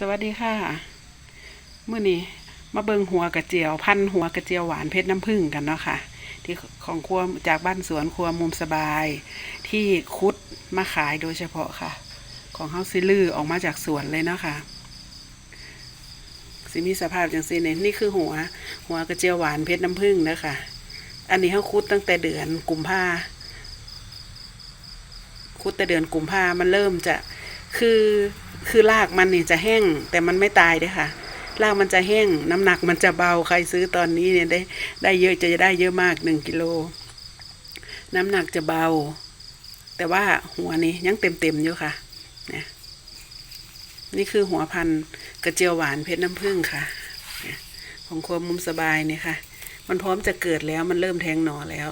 สวัสดีค่ะเมื่อนี้มาเบิงหัวกระเจียว พันหัวกระเจียวหวานเพชรน้ำผึ้งกันเนาะค่ะ ที่ของครัวจากบ้านสวนครัวมุมสบาย ที่คุดมาขายโดยเฉพาะค่ะ ของเฮาซิลือออกมาจากสวนเลยเนาะค่ะสิมีสภาพอย่างซีเนี่ยนี่คือหัว หัวกระเจียวหวานเพชรน้ำผึ้งเนาะค่ะ อันนี้เฮาคุดตั้งแต่เดือนกุมภาคุดแต่เดือนกุมภามันเริ่มจะ คือคือรากมันเนี่ยจะแห้งแต่มันไม่ตายเด้อค่ะรากมันจะแห้งน้ำหนักมันจะเบาใครซื้อตอนนี้เนี่ยได้ได้เยอะจะได้เยอะมากหนึ่งกิโลน้ำหนักจะเบา แต่ว่าหัวนี้ยังเต็มเต็มอยู่ค่ะเนี่ยนี่คือหัวพันกระเจียวหวานเพชรน้ำผึ้งค่ะ ของครัวมุมสบายเนี่ยค่ะ มันพร้อมจะเกิดแล้วมันเริ่มแทงหนอแล้ว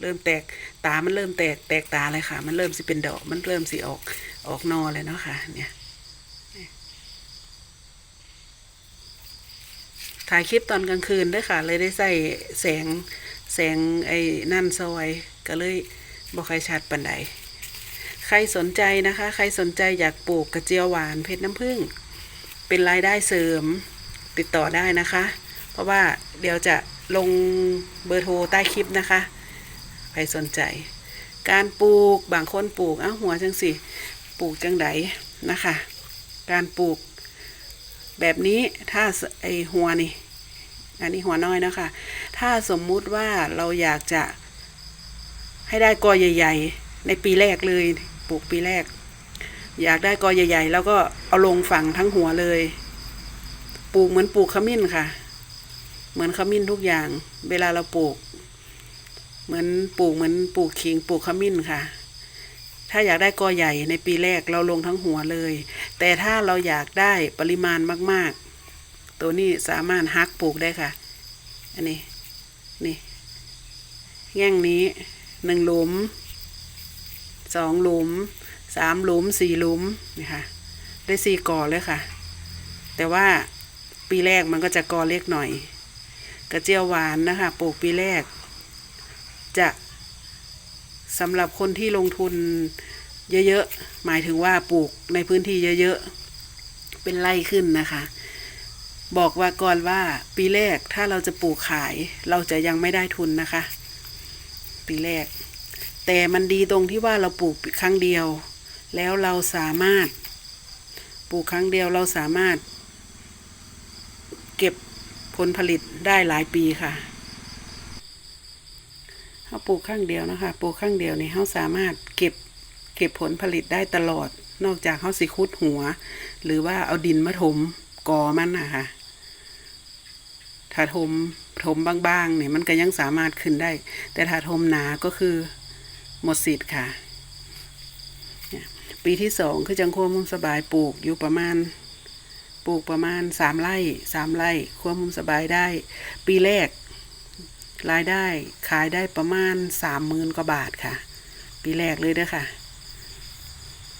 เริ่มแตกตามันเริ่มแตกแตกตาเลยค่ะ มันเริ่มสิเป็นดอกมันเริ่มสิออก ออกนอเลยเนาะค่ะ เนี่ยถ่ายคลิปตอนกลางคืนด้วยค่ะ เลยได้ใส่แสงแสงไอ้นั่นซอยก็เลยบอกใครชัดปันใดใครสนใจนะคะ ใครสนใจอยากปลูกกระเจียวหวานเพชรน้ำผึ้งเป็นรายได้เสริมติดต่อได้นะคะ เพราะว่าเดี๋ยวจะลงเบอร์โทรใต้คลิปนะคะ ใครสนใจ การปลูกบางคนปลูกเอ้าหัวจังสิ ปลูกจังไดนะคะ การปลูกแบบนี้ถ้าไอหัวนี่ อันนี้หัวน้อยนะคะ ถ้าสมมุติว่าเราอยากจะให้ได้กอใหญ่ ๆ ในปีแรกเลยปลูกปีแรก อยากได้กอใหญ่ ๆ แล้วก็เอาลงฝังทั้งหัวเลย ปลูกเหมือนปลูกขมิ้นค่ะ เหมือนขมิ้นทุกอย่าง เวลาเราปลูก เหมือนปลูกเหมือนปลูกขิงปลูกขมิ้นค่ะ ถ้าอยากได้กอใหญ่ในปีแรกเราลงทั้งหัวเลย แต่ถ้าเราอยากได้ปริมาณมาก ๆ ตัวนี้สามารถฮักปลูกได้ค่ะ อันนี้ นี่แง่งนี้หนึ่งหลุมสองหลุมสามหลุมสี่หลุมนี่ค่ะได้สี่กอเลยค่ะ แต่ว่าปีแรกมันก็จะกอเล็กหน่อย กระเจียวหวานนะคะปลูกปีแรก จะ สำหรับคนที่ลงทุนเยอะๆ หมายถึงว่าปลูกในพื้นที่เยอะๆ เป็นไร่ขึ้นนะคะ บอกว่าก่อนว่าปีแรกถ้าเราจะปลูกขาย เราจะยังไม่ได้ทุนนะคะ ปีแรก แต่มันดีตรงที่ว่าเราปลูกครั้งเดียว แล้วเราสามารถ ปลูกครั้งเดียวเราสามารถ เก็บผลผลิตได้หลายปีค่ะ เขาปลูกข้างเดียวนะคะปลูกข้างเดียวนี่เขาสามารถเก็บเก็บผลผลิตได้ตลอด นอกจากเขาสิคุดหัว หรือว่าเอาดินมาถมกอมันนะคะถ้าถมถมบางๆเนี่ยมันก็ยังสามารถขึ้นได้ แต่ถ้าถมหนาก็คือหมดสิทธิ์ค่ะ ปีที่สองคือจังควมุมสบายปลูกอยู่ประมาณปลูกประมาณสามไร่สามไร่ควมุมสบายได้ ปีแรก รายได้ขายได้ประมาณสามหมื่นกว่าบาทค่ะ ปีแรกเลยเด้อค่ะ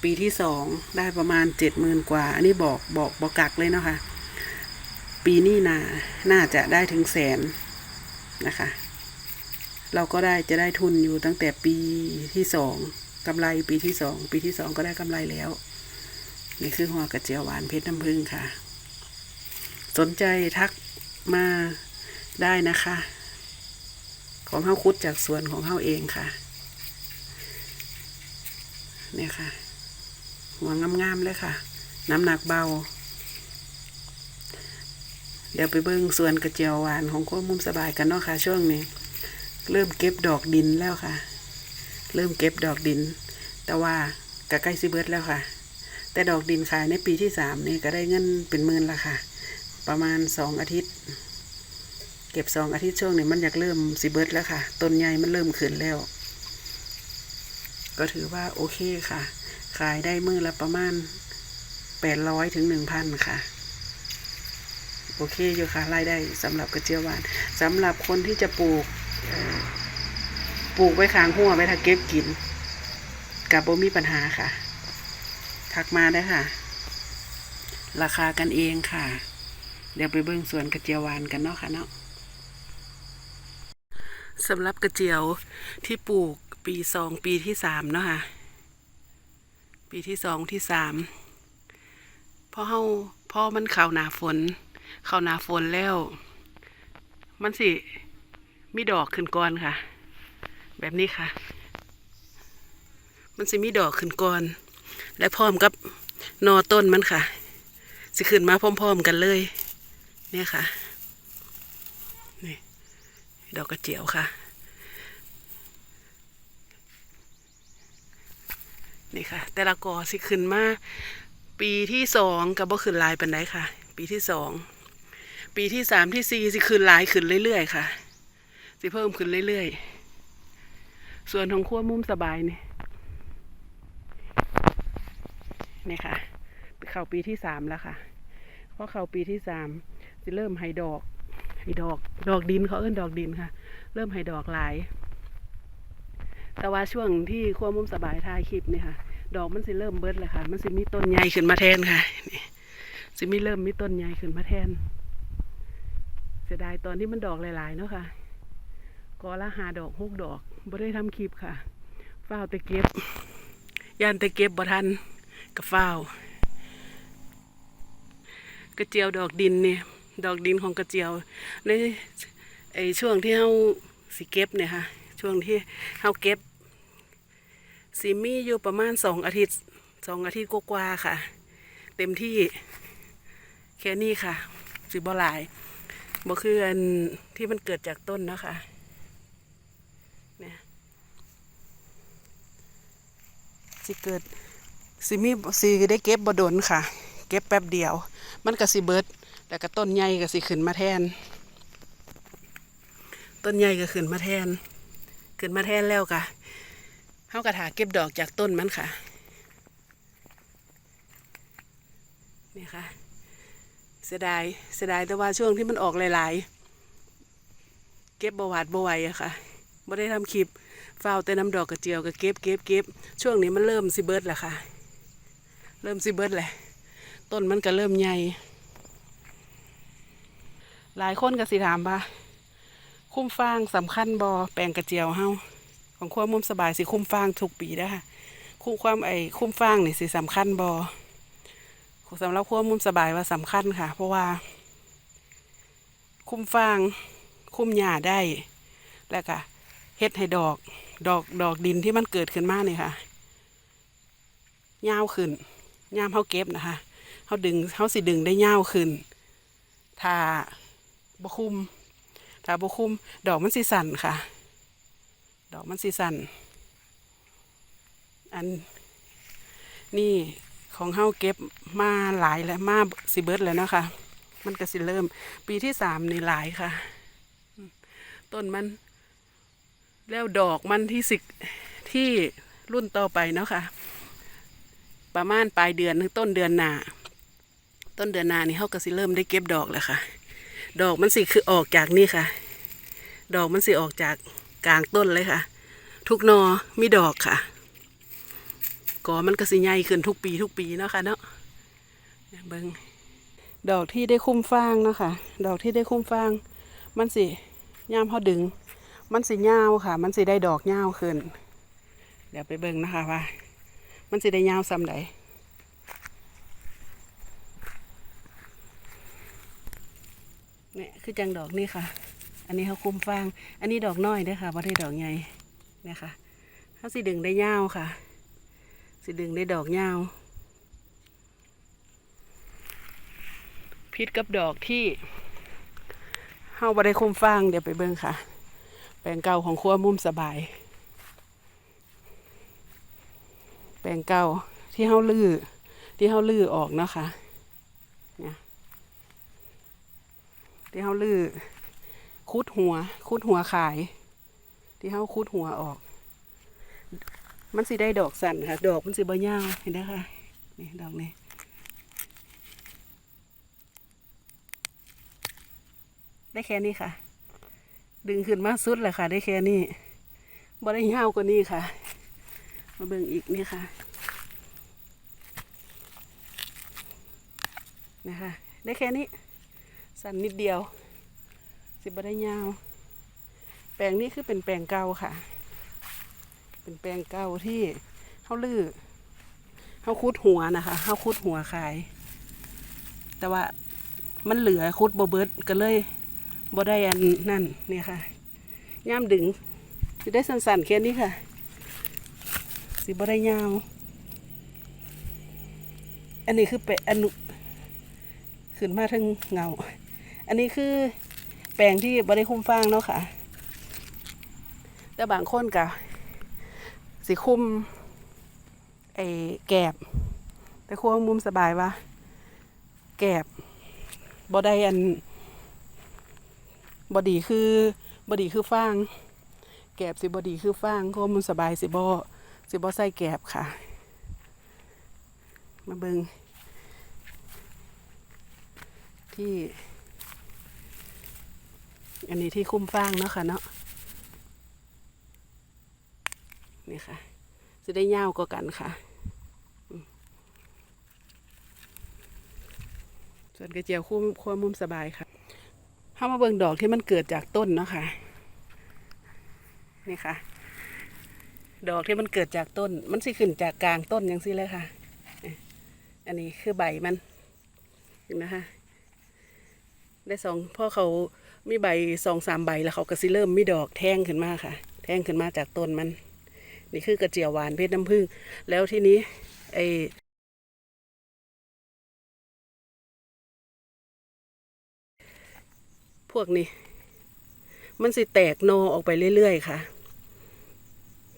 ปีที่สองได้ประมาณเจ็ดหมื่นกว่า อันนี้บอกบอกบอกกักเลยเนาะคะปีนี้นาน่าจะได้ถึงแสนนะคะ เราก็ได้จะได้ทุนอยู่ตั้งแต่ปีที่สองกำไรปีที่สองปีที่สองก็ได้กำไรแล้วนี่คือหัวกระเจียวหวานเพชรน้ำผึ้งค่ะ สนใจทักมาได้นะคะ ของเฮาคุดจากสวนของเฮาเองค่ะเนี่ยค่ะ หัวงามๆเลยค่ะ น้ำหนักเบา เดี๋ยวไปเบิ้งสวนกระเจียวหวานของโค้มุมสบายกันเนาะค่ะ ช่วงนี้ เริ่มเก็บดอกดินแล้วค่ะ เริ่มเก็บดอกดิน แต่ว่ากะใกล้สิเบิร์ดแล้วค่ะ แต่ดอกดินขายในปีที่สามนี่ก็ได้เงินเป็นหมื่นละค่ะ ประมาณสองอาทิตย์ ก็บสองอาทิตย์ช่วงนี้มันอยากเริ่มสิเบิร์ดแล้วค่ะ ต้นใหญ่มันเริ่มขึ้นแล้ว ก็ถือว่าโอเคค่ะ ขายได้มือละประมาณแปดร้อยถึงหนึ่งพันค่ะ โอเคอยู่ค่ะรายได้สำหรับกระเจียวหวานสำหรับคนที่จะปลูกปลูกไว้ค้างหัวไว้ถ้าเก็บกิน กับบ่มีปัญหาค่ะ ทักมาได้ค่ะ ราคากันเองค่ะ เดี๋ยวไปเบิ่งส่วนกระเจียวหวานกันเนาะค่ะเนาะ สำหรับกระเจียวที่ปลูกปีสองปีที่สามเนาะค่ะ ปีที่สองที่สามพอเฮาพอมันเข้าหนาฝน เข้าหนาฝนแล้ว มันสิมีดอกขึ้นก่อนค่ะ แบบนี้ค่ะ มันสิมีดอกขึ้นก่อน และพร้อมกับนอต้นมันค่ะ สิขึ้นมาพร้อม ๆ กันเลย เนี่ยค่ะ ดอกกระเจียวค่ะ นี่ค่ะ แต่ละกอสิขึ้นมา ปีที่สองกับบ่ขึ้นลายเปันไดค่ะ ปีที่สองปีที่สามที่สี่สิขึ้นลายขึ้นเรื่อยๆค่ะ สิเพิ่มขึ้นเรื่อยๆ ส่วนของขั้วมุมสบายนี่นี่ค่ะเข้าปีที่สามแล้วค่ะพอเข้าปีที่สามจะเริ่มให้ดอก ให้ดอกดอกดินเขาเอิ้นดอกดินค่ะ เริ่มให้ดอกหลาย แต่ว่าช่วงที่ขั้วมุมสบายถ่ายคลิปนี่ค่ะ ดอกมันสิเริ่มเบิดเลยค่ะ มันสิมีต้นใหญ่ขึ้นมาแทนค่ะนี่สิมีเริ่มมีต้นใหญ่ขึ้นมาแทน เสียดายตอนที่มันดอกหลายๆเนาะค่ะกอละหาดอกหกดอกบ่ได้ทำคลิปค่ะฝ้าวแต่เก็บย่านแต่เก็บบ่ทันกับฝ้าวกระเจียวดอกดินเนี่ย ดอกดินของกระเจียวในไอช่วงที่เฮาสิเก็บเนี่ยค่ะ ช่วงที่เฮาเก็บสิมีอยู่ประมาณสองอาทิตย์สองอาทิตย์กว่าๆค่ะ เต็มที่แค่นี้ค่ะสิบ่หลายบ่คืออันที่มันเกิดจากต้นนะคะเนี่ยสิเกิดสิมีสิได้เก็บบ่ดนค่ะ เก็บแป๊บเดียว มันก็สิเบิด แล้วก็ต้นใหญ่ก็สิขึ้นมาแทน ต้นใหญ่ก็ขึ้นมาแทน ขึ้นมาแทนแล้วก็เฮากระถาเก็บดอกจากต้นมันค่ะ นี่ค่ะ เสียดาย เสียดายแต่ว่าช่วงที่มันออกหลาย ๆ เก็บบหวาดบไหวอะค่ะบ่ได้ทำคลิปเฝ้าแต่น้ำดอกกระเจียวก็เก็บเก็บเก็บช่วงนี้มันเริ่มสิเบิร์ดแล้วค่ะ เริ่มสิเบิร์ดแหละ ต้นมันก็เริ่มใหญ่ หลายคนก็สิถามว่า คุ้มฟางสำคัญบอแปลงกระเจียวเฮาของความมุมสบายสิคุ้มฟางทุกปีได้ค่ะคุ้มความไอ้คุ้มฟางนี่สิสำคัญบอสำหรับความมุมสบายว่าสำคัญค่ะ เพราะว่า คุ้มฟางคุ้มหญ้าได้แล้วก็เฮ็ดให้ดอก ดอกดอกดินที่มันเกิดขึ้นมาเนี่ยค่ะยาวขึ้นยามเฮาเก็บนะคะเฮาดึงเฮาสิดึงได้ยาวขึ้น ถ้า บคุม ถ้าบคุม ดอกมันสิสั่นค่ะ ดอกมันสิสั่นอันนี่ของเฮาเก็บมาหลายแล้วมาสิเบิร์ดแล้วนะคะ มันก็สิเริ่ม ปีที่สามนี่หลายค่ะ ต้นมัน แล้วดอกมันที่สิที่รุ่นต่อไปเนาะค่ะ ประมาณปลายเดือนถึงต้นเดือนหนาต้นเดือนหนานี่เขาก็สิเริ่มได้เก็บดอกแล้วค่ะ ดอกมันสิคือออกจากนี่ค่ะ ดอกมันสิออกจากกลางต้นเลยค่ะ ทุกนอมีดอกค่ะกอมันก็สิใหญ่ขึ้นทุกปีทุกปีเนาะค่ะเนาะเบิงดอกที่ได้คุ้มฟางเนาะค่ะ ดอกที่ได้คุ้มฟาง มันสิย่ามเขาดึง มันสิยาวค่ะ มันสิได้ดอกยาวขึ้น เดี๋ยวไปเบิงนะคะว่า มันสิได้ยาวซ้ำใด เนี่ย คือจังดอกนี่ค่ะ อันนี้เขาคุมฟาง อันนี้ดอกน้อยด้อค่ะว่าได้ดอกใหญ่นี่ยค่ะเขาสิดึงได้ยาวค่ะ สิดึงได้ดอกยาวพิษกับดอกที่เฮาบ่ได้คุมฟางเดี๋ยวไปเบิ่งค่ะ แปลงเก่าของครัวมุมสบาย แปลงเก่าที่เฮาลื้อที่เฮาลื้อออกเนาะค่ะเนี่ย ที่เขาลือคุดหัว คุดหัวขาย ที่เขาคุดหัวออก มันสิได้ดอกสั่นค่ะ ดอกมันสิบ่ยาวเห็นไหมคะนี่ดอกนี้ได้แค่นี้ค่ะ ดึงขึ้นมาสุดแหละค่ะ ได้แค่นี้บ่ได้ยาวกว่านี้ค่ะ มาเบิ่งอีกนี่ค่ะนะคะได้แค่นี้ สั้นนิดเดียว สิบ่ได้ยาว แปลงนี้คือเป็นแปลงเก่าค่ะ เป็นแปลงเก่าที่เขาลื้อเขาคุดหัวนะคะเขาคุดหัวขาย แต่ว่ามันเหลือคุดบเบิร์ดก็เลยบได้อันนั่นเนี่ยค่ะย่ามดึงสิได้สั้นๆแค่นี้ค่ะ สิบ่ได้ยาว อันนี้คือเปะอันนุขึ้นมาทั้งเงา อันนี้คือแปลงที่บ่ได้คุ้มฟางเนาะค่ะ แต่บางคนกะสิคุมไอ้แกบ แต่ครัวมุมสบายว่า แกบบ่ได้อันบดีคือบดีคือฟาง แกบสิบดีคือฟางครัวมุมสบายสิบ่สิบ่ใส่แกบค่ะ มาเบิงที่ อันนี้ที่คุ้มฟางเนาะค่ะเนาะนี่ค่ะ จะได้ยาวกว่ากันค่ะ ส่วนกระเจียวคู่ขั้วมุมสบายค่ะเข้ามาเบิ่งดอกที่มันเกิดจากต้นเนาะค่ะ นี่ค่ะ ดอกที่มันเกิดจากต้น มันสิขึ้นจากกลางต้นอย่างสิเลยค่ะ อันนี้คือใบมันเห็นไหมคะ ได้สองพ่อเขา มีใบสองสามใบแล้วเขาก็สิเริ่มมีดอกแท่งขึ้นมาค่ะ แท่งขึ้นมาจากต้นมัน นี่คือกระเจียวหวานเพชรน้ำผึ้งแล้วทีนี้ไอพวกนี้ มันสิแตกโนออกไปเรื่อยๆค่ะ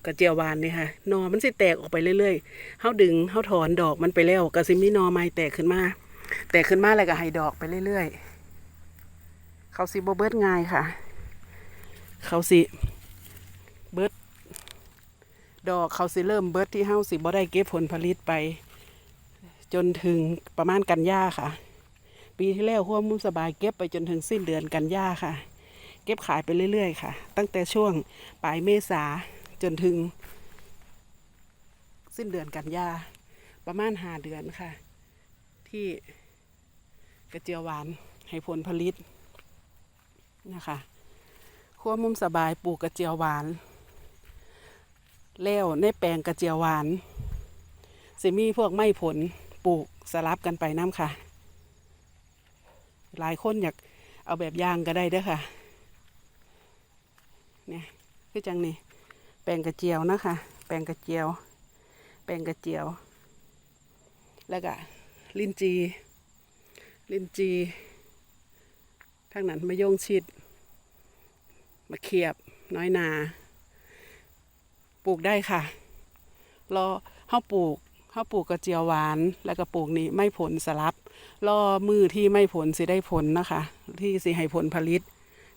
กระเจียวหวานนี่ค่ะนอมันสิแตกออกไปเรื่อยๆเฮาดึงเฮาถอนดอกมันไปแล้วก็สิมีนอใหม่แตกขึ้นมา แตกขึ้นมาแล้วก็ให้ดอกไปเรื่อยๆ เขาสิบเบิดง่ายค่ะ เขาสิเบิดดอกเขาสิเริ่มเบิดที่เฮาสิบ่ได้เก็บผลผลิตไป จนถึงประมาณกันยาค่ะ ปีที่แล้วหัวมุมสบายเก็บไปจนถึงสิ้นเดือนกันยาค่ะ เก็บขายไปเรื่อยๆค่ะ ตั้งแต่ช่วงปลายเมษาจนถึง สิ้นเดือนกันยาประมาณหาเดือนค่ะ ที่กระเจียวหวานให้ผลผลิต นะคะขั้วมุมสบายปลูกกระเจียวหวานแล้วในแปลงกระเจียวหวานสิมีพวกไม้ผลปลูกสลับกันไปน้ำค่ะ หลายคนอยากเอาแบบยางก็ได้เด้อค่ะเนี่ยคือจังนี่แปลงกระเจียวนะคะแปลงกระเจียว แปลงกระเจียว แล้วก็ลินจี ลินจี ทางนั้นมะยงชิดมะเขียบน้อยนา ปลูกได้ค่ะรอเฮาปลูกเฮาปลูกกระเจียวหวานแล้วก็ปลูกนี่ไม่ผลสลับรอมือที่ไม่ผลสิได้ผลนะคะ ที่สิให้ผลผลิต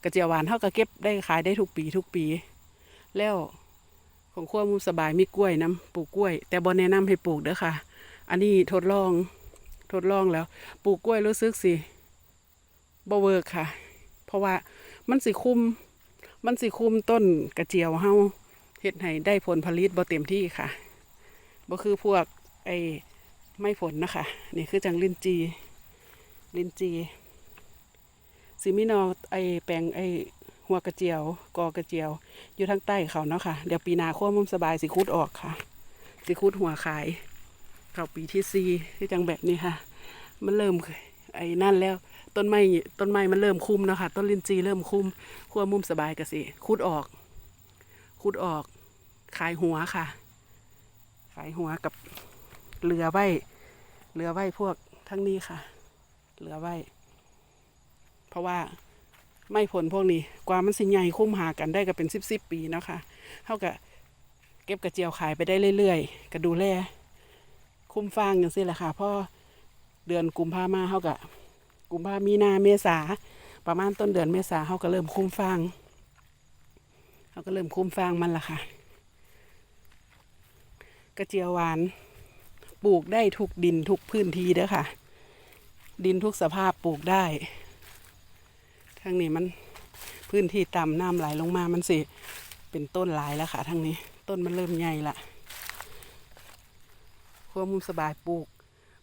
กระเจียวหวานเท่ากับเก็บได้ขายได้ทุกปีทุกปี แล้วของขั้วมุมสบายมีกล้วยน้ำปลูกกล้วย แต่บอแนะนำให้ปลูกเด้อค่ะ อันนี้ทดลองทดลองแล้ว ปลูกกล้วยรู้สึกสิ บ่เวิร์กค่ะ เพราะว่ามันสิคุม มันสิคุมต้นกระเจียวเฮาเฮ็ดให้ได้ผลผลิตบ่เต็มที่ค่ะบ่คือพวกไอ้ไม่ผลนะคะนี่คือจังลินจีลินจีสิมินอไอแปลงไอหัวกระเจียว กอกระเจียว อยู่ทางใต้เขาเนาะค่ะ เดี๋ยวปีนาขั้วมุมสบายสิคุดออกค่ะ สิคุดหัวขายเขาปีที่สี่ที่จังแบบนี้ค่ะ มันเริ่มไอ้นั่นแล้ว ต้นไม้ต้นไม้มันเริ่มคุมแล้วค่ะต้นลินจีเริ่มคุมขั้วมุมสบายกะสิคุดออกคุดออก ขายหัวค่ะ ขายหัวกับเหลือไว้เหลือไว้พวกทั้งนี้ค่ะเหลือไว้เพราะว่าไม่ผลพวกนี้ กว่ามันสิใหญ่คุ้มหากันได้ก็เป็นสิบสิบปีนะคะเท่ากับเก็บกระเจียวขายไปได้เรื่อยๆ ก็ดูแลคุ้มฟางอย่างสิแหละค่ะพราะเดือนกุมภามาเท่ากับ กุมภามีนาเมษาประมาณต้นเดือนเมษาเขาก็เริ่มคุ้มฟางเขาก็เริ่มคุ้มฟางมันละค่ะ กระเจียวหวาน ปลูกได้ทุกดินทุกพื้นที่เด้อค่ะ ดินทุกสภาพปลูกได้ทางนี้มันพื้นที่ต่ำน้ำไหลลงมามันสิเป็นต้นหลายแล้วค่ะทางนี้ ต้นมันเริ่มใหญ่ละครัวมุมสบายปลูก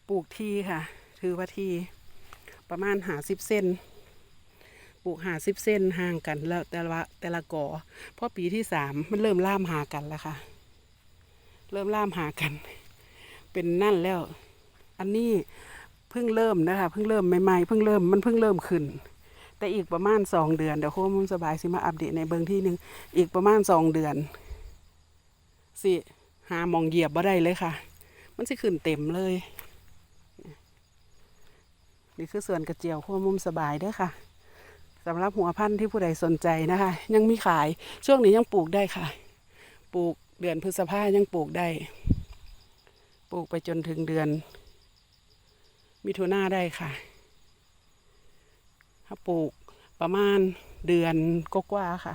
ปลูกที่ค่ะ ถือว่าที่ ประมาณหาสิบเส้นปลูกหาสิบเส้นห่างกันแล้วแต่ละแต่ละก่อพราะปีที่สามมันเริ่มล่ามหากันแล้วค่ะ เริ่มล่ามหากัน เป็นนั่นแล้ว อันนี้เพิ่งเริ่มนะคะเพิ่งเริ่มใหม่ๆเพิ่งเริ่มมันเพิ่งเริ่มขึ้น แต่อีกประมาณสองเดือนเดี๋ยวโคมุนสบายสิมาอัปเดตในเบิงที่หนึ่งอีกประมาณสองเดือน สิหาหมองเหยียบบ่ได้เลยค่ะ มันสิขึ้นเต็มเลย นี่คือส่วนกระเจียวขั้วมุมสบายเด้อค่ะสำหรับหัวพันธุ์ที่ผู้ใดสนใจนะคะ ยังมีขายช่วงนี้ยังปลูกได้ค่ะ ปลูกเดือนพฤษภายังปลูกได้ ปลูกไปจนถึงเดือน มิถุนาได้ค่ะ ถ้าปลูกประมาณเดือนก็กว่าค่ะ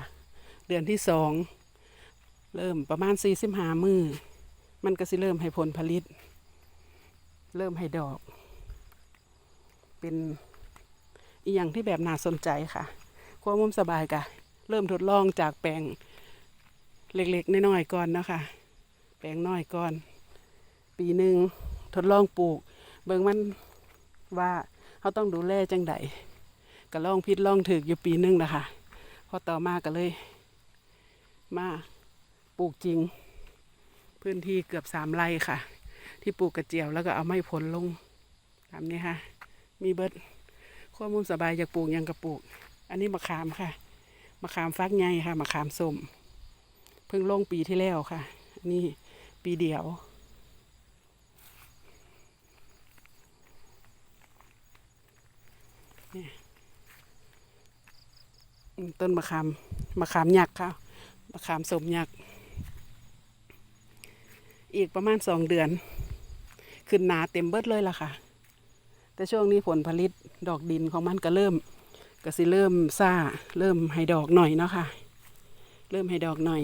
เดือนที่สอง เริ่มประมาณสี่สิบห้ามือ มันก็สิเริ่มให้ผลผลิต เริ่มให้ดอก เป็นอีกอย่างที่แบบน่าสนใจค่ะความมุมสบายกะเริ่มทดลองจากแปลงเล็กๆน้อยๆก่อนนะคะแปลงน้อยก่อน ปีหนึ่งทดลองปลูก เบิ่งมันว่าเขาต้องดูแลจังใดก็ลองพิดลองถืออยู่ปีหนึ่งนะคะพอต่อมาก็เลย มาปลูกจริง พื้นที่เกือบสามไร่ค่ะ ที่ปลูกกระเจียวแล้วก็เอาไม้ผลลงตามนี้ค่ะ มีเบิดข้อมูลสบายอยากปลูกยังกระปลูก อันนี้มะขามค่ะมะขามฟักใหญ่ค่ะมะขามส้มเพิ่งลงปีที่แล้วค่ะนนี้ปีเดียว ต้นมะขามมะขามยักษ์ค่ะมะขามสมยักษ์อีกประมาณสองเดือน ขึ้นหนาเต็มเบิดเลยล่ะค่ะ แต่ช่วงนี้ผลผลิตดอกดินของมันก็เริ่มก็สิเริ่มซ่าเริ่มให้ดอกหน่อยเนาะค่ะ เริ่มให้ดอกหน่อย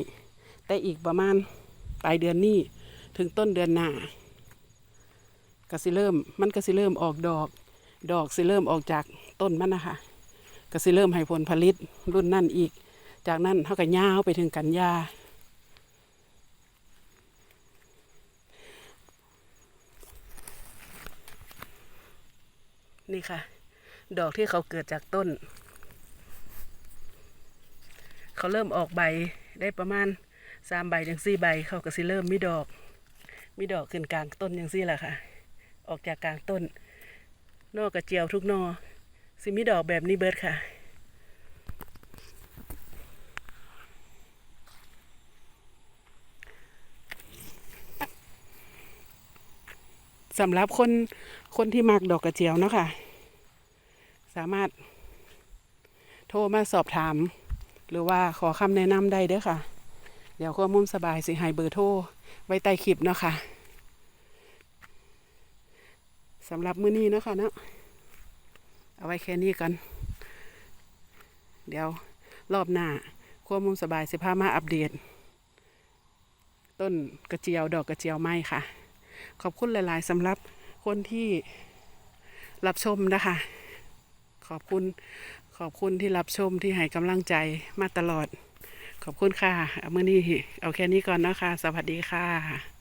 แต่อีกประมาณปลายเดือนนี้ถึงต้นเดือนหน้าก็สิเริ่มมันก็สิเริ่มออกดอก ดอกสิเริ่มออกจากต้นมันนะคะก็สิเริ่มให้ผลผลิตรุ่นนั่นอีก จากนั้นเขาก็ย่าวไปถึงกันยา นี่ค่ะ ดอกที่เขาเกิดจากต้น เขาเริ่มออกใบได้ประมาณสามใบถึงสี่ใบ เขาก็สิเริ่มมีดอก มีดอกขึ้นกลางต้นอย่างสี่แหละค่ะ ออกจากกลางต้น นอกกระเจียวทุกนอสิมีดอกแบบนี้เบิดค่ะ สำหรับคนคนที่มักดอกกระเจียวเนาะค่ะ สามารถโทรมาสอบถาม หรือว่าขอคำแนะนำได้เด้อค่ะ เดี๋ยวข้อมุมสบายสิให้เบอร์โทรไว้ใต้คลิปเนาะค่ะสำหรับมื้อนี้เนาะค่ะเนาะเอาไว้แค่นี้กัน เดี๋ยวรอบหน้าข้อมุมสบายสิพามาอัปเดต ต้นกระเจียวดอกกระเจียวไม้ค่ะ ขอบคุณหลาย ๆสำหรับคนที่รับชมนะคะ ขอบคุณขอบคุณที่รับชมที่ให้กำลังใจมาตลอด ขอบคุณค่ะเอามื่อนี้เอาแค่นี้ก่อนนะคะ สวัสดีค่ะ